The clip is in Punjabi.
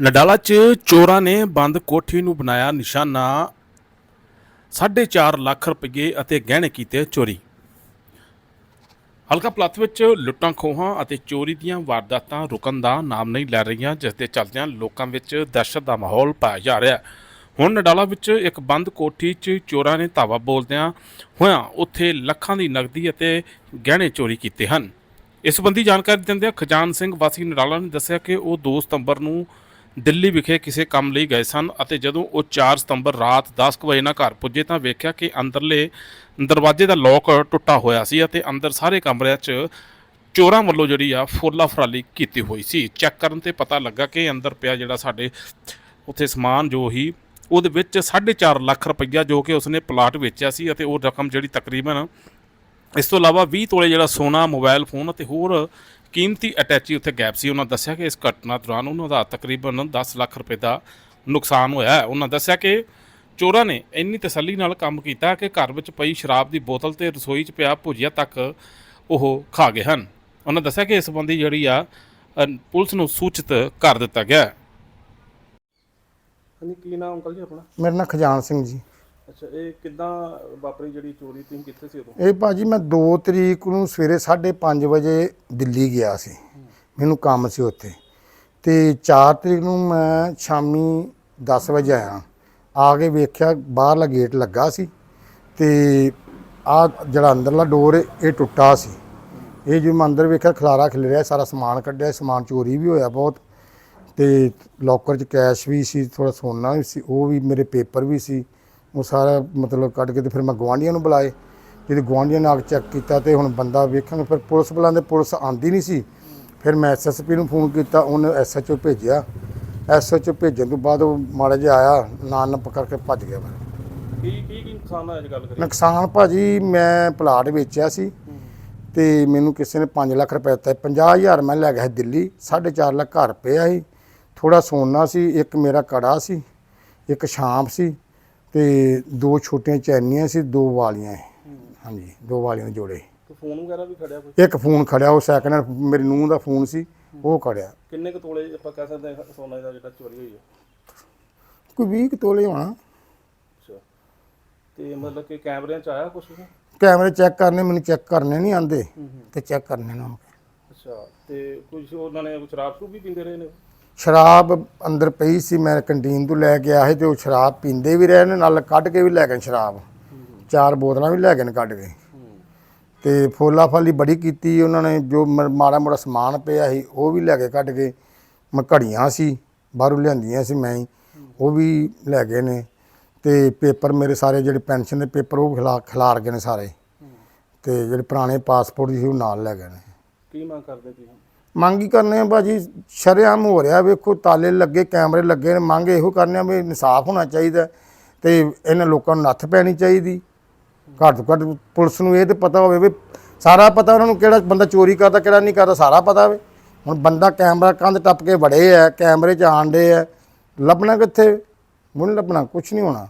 ਨਡਾਲਾ 'ਚ ਚੋਰਾਂ ਨੇ ਬੰਦ ਕੋਠੀ ਨੂੰ ਬਣਾਇਆ ਨਿਸ਼ਾਨਾ। 4.5 ਲੱਖ ਰੁਪਏ ਅਤੇ ਗਹਿਣੇ ਕੀਤੇ ਚੋਰੀ। ਹਲਕਾ ਪਲੱਥ ਵਿੱਚ ਲੁੱਟਾਂ ਖੋਹਾਂ ਅਤੇ ਚੋਰੀ ਦੀਆਂ ਵਾਰਦਾਤਾਂ ਰੁਕਣ ਦਾ ਨਾਮ ਨਹੀਂ ਲੈ ਰਹੀਆਂ, ਜਿਸ ਦੇ ਚਲਦਿਆਂ ਲੋਕਾਂ ਵਿੱਚ ਦਹਿਸ਼ਤ ਦਾ ਮਾਹੌਲ ਪਾਇਆ ਜਾ ਰਿਹਾ ਹੈ। ਹੁਣ ਨਡਾਲਾ ਵਿੱਚ ਇੱਕ ਬੰਦ ਕੋਠੀ 'ਚ ਚੋਰਾਂ ਨੇ ਧਾਵਾ ਬੋਲਦਿਆਂ ਹੋਇਆਂ ਉੱਥੇ ਲੱਖਾਂ ਦੀ ਨਗਦੀ ਅਤੇ ਗਹਿਣੇ ਚੋਰੀ ਕੀਤੇ ਹਨ। ਇਸ ਸੰਬੰਧੀ ਜਾਣਕਾਰੀ ਦਿੰਦਿਆਂ ਖਜਾਨ ਸਿੰਘ ਵਾਸੀ ਨਡਾਲਾ ਨੇ ਦੱਸਿਆ ਕਿ ਉਹ 2 ਸਤੰਬਰ ਨੂੰ ਦਿੱਲੀ ਵਿਖੇ ਕਿਸੇ ਕੰਮ ਲਈ ਗਏ ਸਨ ਅਤੇ ਜਦੋਂ ਉਹ 4 ਸਤੰਬਰ ਰਾਤ 10 ਕੁ ਵਜੇ ਨਾਲ ਘਰ ਪੁੱਜੇ ਤਾਂ ਵੇਖਿਆ ਕਿ ਅੰਦਰਲੇ ਦਰਵਾਜ਼ੇ ਦਾ ਲੋਕ ਟੁੱਟਾ ਹੋਇਆ ਸੀ ਅਤੇ ਅੰਦਰ ਸਾਰੇ ਕਮਰਿਆਂ 'ਚ ਚੋਰਾਂ ਵੱਲੋਂ ਜਿਹੜੀ ਆ ਫੋਲਾ ਫਰਾਲੀ ਕੀਤੀ ਹੋਈ ਸੀ। ਚੈੱਕ ਕਰਨ ਤੇ ਪਤਾ ਲੱਗਾ ਕਿ ਅੰਦਰ ਪਿਆ ਜਿਹੜਾ ਸਾਡੇ ਉੱਥੇ ਸਮਾਨ ਜੋ ਹੀ ਉਹਦੇ ਵਿੱਚ 4.5 ਲੱਖ ਰੁਪਈਆ ਜੋ ਕਿ ਉਸਨੇ ਪਲਾਟ ਵੇਚਿਆ ਸੀ ਅਤੇ ਉਹ ਰਕਮ ਜਿਹੜੀ ਤਕਰੀਬਨ ਇਸ ਤੋਂ ਇਲਾਵਾ 20 ਤੋਲੇ ਜਿਹੜਾ ਸੋਨਾ, ਮੋਬਾਈਲ ਫੋਨ ਅਤੇ ਹੋਰ ਕੀਮਤੀ ਅਟੈਚੀ ਉੱਥੇ ਗੈਪ ਸੀ। ਉਹਨਾਂ ਦੱਸਿਆ ਕਿ ਇਸ ਘਟਨਾ ਦੌਰਾਨ ਉਹਨਾਂ ਦਾ ਤਕਰੀਬਨ 10 ਲੱਖ ਰੁਪਏ ਦਾ ਨੁਕਸਾਨ ਹੋਇਆ ਹੈ। ਉਹਨਾਂ ਦੱਸਿਆ ਕਿ ਚੋਰਾਂ ਨੇ ਇੰਨੀ ਤਸੱਲੀ ਨਾਲ ਕੰਮ ਕੀਤਾ ਕਿ ਘਰ ਵਿੱਚ ਪਈ ਸ਼ਰਾਬ ਦੀ ਬੋਤਲ ਤੇ ਰਸੋਈ 'ਚ ਪਿਆ ਭੁਜੀਆ ਤੱਕ ਉਹ ਖਾ ਗਏ ਹਨ। ਉਹਨਾਂ ਦੱਸਿਆ ਕਿ ਇਸ ਸੰਬੰਧੀ ਜਿਹੜੀ ਆ ਅ, ਪੁਲਿਸ ਨੂੰ ਸੂਚਿਤ ਕਰ ਦਿੱਤਾ ਗਿਆ ਹੈ। ਹਾਂਜੀ ਕੀ ਨਾਮ ਅੰਕਲ ਜੀ ਆਪਣਾ? ਮੇਰਾ ਨਾਂ ਖਜਾਨ ਸਿੰਘ ਜੀ। ਅੱਛਾ, ਇਹ ਕਿੱਦਾਂ ਵਾਪਰੀ ਜਿਹੜੀ ਚੋਰੀ ਤੁਸੀਂ ਕਿੱਥੇ ਸੀ ਉਦੋਂ? ਇਹ ਭਾਜੀ ਮੈਂ 2 ਤਰੀਕ ਨੂੰ ਸਵੇਰੇ 5:30 ਵਜੇ ਦਿੱਲੀ ਗਿਆ ਸੀ। ਮੈਨੂੰ ਕੰਮ ਸੀ ਉੱਥੇ। ਤੇ 4 ਤਰੀਕ ਨੂੰ ਮੈਂ ਸ਼ਾਮੀ 10 ਵਜੇ ਆਇਆ। ਆ ਕੇ ਵੇਖਿਆ, ਬਾਹਰਲਾ ਗੇਟ ਲੱਗਾ ਸੀ ਤੇ ਆ ਜਿਹੜਾ ਅੰਦਰਲਾ ਡੋਰ ਇਹ ਟੁੱਟਾ ਸੀ। ਇਹ ਜਿਵੇਂ ਮੈਂ ਅੰਦਰ ਵੇਖਿਆ, ਖਲਾਰਾ ਖਿਲ ਰਿਹਾ, ਸਾਰਾ ਸਮਾਨ ਕੱਢਿਆ, ਸਮਾਨ ਚੋਰੀ ਵੀ ਹੋਇਆ ਬਹੁਤ। ਤੇ ਲੋਕਰ 'ਚ ਕੈਸ਼ ਵੀ ਸੀ ਥੋੜਾ ਸੋਨਾ ਵੀ ਸੀ, ਉਹ ਵੀ ਮੇਰੇ ਪੇਪਰ ਵੀ ਸੀ। ਉਹ ਸਾਰਾ ਮਤਲਬ ਕੱਢ ਕੇ ਤੇ ਫਿਰ ਮੈਂ ਗਵਾਂਢੀਆਂ ਨੂੰ ਬੁਲਾਏ। ਜਦੋਂ ਗਵਾਂਢੀਆਂ ਨੇ ਆ ਕੇ ਚੈੱਕ ਕੀਤਾ ਤੇ ਹੁਣ ਬੰਦਾ ਵੇਖਾਂਗੇ ਫਿਰ ਪੁਲਿਸ ਬੁਲਾਉਂਦੇ ਪੁਲਿਸ ਆਂਦੀ ਨਹੀਂ ਸੀ। ਫਿਰ ਮੈਂ ਐਸਐਸਪੀ ਨੂੰ ਫੋਨ ਕੀਤਾ ਉਹਨੇ ਐਸਐਚਓ ਭੇਜਿਆ। ਐਸਐਚਓ ਭੇਜਣ ਤੋਂ ਬਾਅਦ ਉਹ ਮਾੜਾ ਜਿਹਾ ਆਇਆ ਨਾਲ ਨੱਪ ਕਰਕੇ ਭੱਜ ਗਿਆ ਫਿਰ। ਕੀ ਕੀ ਕੀ ਨੁਕਸਾਨ ਹੋਇਆ ਜੇ ਗੱਲ ਕਰੀਏ? ਨੁਕਸਾਨ ਭਾਜੀ ਮੈਂ ਪਲਾਟ ਵੇਚਿਆ ਸੀ ਤੇ ਮੈਨੂੰ ਕਿਸੇ ਨੇ 5 ਲੱਖ ਰੁਪਏ ਦਿੱਤਾ। 50000 ਮੈਂ ਲੈ ਗਿਆ ਸੀ ਦਿੱਲੀ 4.5 ਲੱਖ ਘਰ ਪਿਆ ਸੀ। ਥੋੜਾ ਸੋਨਾ ਸੀ ਇੱਕ ਮੇਰਾ ਕੜਾ ਸੀ ਇੱਕ ਸ਼ਾਂਪ ਸੀ। ਤੇ ਦੋ ਛੋਟੀਆਂ ਚੈਨੀਆਂ ਸੀ ਦੋ ਵਾਲੀਆਂ। ਹਾਂਜੀ ਦੋ ਵਾਲੀਆਂ ਦੇ ਜੋੜੇ। ਕੋਈ ਫੋਨ ਵਗੈਰਾ ਵੀ ਖੜਿਆ ਕੋਈ? ਇੱਕ ਫੋਨ ਖੜਿਆ ਉਹ ਸੈਕਿੰਡ ਹੈਂਡ ਮੇਰੀ ਨੂੰਹ ਦਾ ਫੋਨ ਸੀ ਉਹ ਖੜਿਆ। ਕਿੰਨੇ ਕੁ ਤੋਲੇ ਆਪਾਂ ਕਹਿ ਸਕਦੇ ਹਾਂ ਸੋਨਾ ਦਾ ਜਿਹੜਾ ਚੋਰੀ ਹੋਈ ਹੈ? ਕੋਈ 20 ਕੁ ਤੋਲੇ ਹੋਣਾ। ਅੱਛਾ। ਤੇ ਮਤਲਬ ਕਿ ਕੈਮਰਿਆਂ ਚ ਆਇਆ ਕੁਝ ਕੈਮਰੇ ਚੈੱਕ ਕਰਨੇ ਮੈਨੂੰ ਚੈੱਕ ਕਰਨੇ ਨਹੀਂ ਆਂਦੇ ਤੇ ਚੈੱਕ ਕਰਨੇ ਨਾ ਅੱਛਾ ਤੇ ਕੁਝ ਉਹਨਾਂ ਨੇ ਸ਼ਰਾਬ ਸ਼ਰੂਬ ਵੀ ਪੀਂਦੇ ਰਹੇ ਨੇ? ਸ਼ਰਾਬ ਅੰਦਰ ਪਈ ਸੀ, ਮੈਂ ਕੰਟੀਨ ਤੋਂ ਲੈ ਕੇ ਆਇਆ ਸੀ ਤੇ ਉਹ ਸ਼ਰਾਬ ਪੀਂਦੇ ਵੀ ਰਹੇ ਨੇ, ਨਾਲ ਕੱਢ ਕੇ ਵੀ ਲੈ ਗਏ ਸ਼ਰਾਬ। ਚਾਰ ਬੋਤਲਾਂ ਵੀ ਲੈ ਗਏ ਨੇ ਕੱਢ ਕੇ। ਤੇ ਫੋਲਾ ਫਾਲੀ ਬੜੀ ਕੀਤੀ ਉਹਨਾਂ ਨੇ, ਜੋ ਮਾੜਾ ਮੋੜਾ ਸਮਾਨ ਪਿਆ ਸੀ, ਉਹ ਵੀ ਲੈ ਕੇ ਕੱਢ ਕੇ। ਮੈਂ ਘੜੀਆਂ ਸੀ, ਬਾਹਰੋਂ ਲਿਆਂਦੀਆਂ ਸੀ ਮੈਂ ਹੀ, ਉਹ ਵੀ ਲੈ ਗਏ ਨੇ। ਤੇ ਪੇਪਰ ਮੇਰੇ ਸਾਰੇ ਜਿਹੜੇ ਪੈਨਸ਼ਨ ਦੇ ਪੇਪਰ, ਉਹ ਖਿਲਾ, ਖਿਲਾਰ ਗਏ ਨੇ ਸਾਰੇ। ਤੇ ਜਿਹੜੇ ਪੁਰਾਣੇ ਪਾਸਪੋਰਟ ਸੀ, ਉਹ ਨਾਲ ਲੈ ਗਏ ਨੇ। ਕੀ ਮੰਗ ਕਰਦੇ ਤੁਸੀਂ ਮੰਗ ਹੀ ਕਰਨੇ ਆ, ਭਾਜੀ, ਸ਼ਰੇਆਮ ਹੋ ਰਿਹਾ, ਵੇਖੋ, ਤਾਲੇ ਲੱਗੇ, ਕੈਮਰੇ ਲੱਗੇ ਨੇ ਮੰਗ ਇਹੋ ਕਰਨੇ ਆ ਵੀ ਇਨਸਾਫ ਹੋਣਾ ਚਾਹੀਦਾ ਤੇ ਇਹਨਾਂ ਲੋਕਾਂ ਨੂੰ ਨੱਥ ਪੈਣੀ ਚਾਹੀਦੀ। ਘੱਟ ਤੋਂ ਘੱਟ ਪੁਲਿਸ ਨੂੰ ਇਹ ਤੇ ਪਤਾ ਹੋਵੇ ਵੀ ਸਾਰਾ ਪਤਾ ਉਹਨਾਂ ਨੂੰ ਕਿਹੜਾ ਬੰਦਾ ਚੋਰੀ ਕਰਦਾ, ਕਿਹੜਾ ਨਹੀਂ ਕਰਦਾ, ਸਾਰਾ ਪਤਾ ਹੋਵੇ। ਹੁਣ ਬੰਦਾ ਕੈਮਰਾ ਕੰਧ ਟੱਪ ਕੇ ਵੜੇ ਆ, ਕੈਮਰੇ 'ਚ ਆਂਡੇ ਆ, ਲੱਭਣਾ ਕਿੱਥੇ? ਮੁੰਨ ਲੱਭਣਾ ਕੁਝ ਨਹੀਂ ਹੋਣਾ।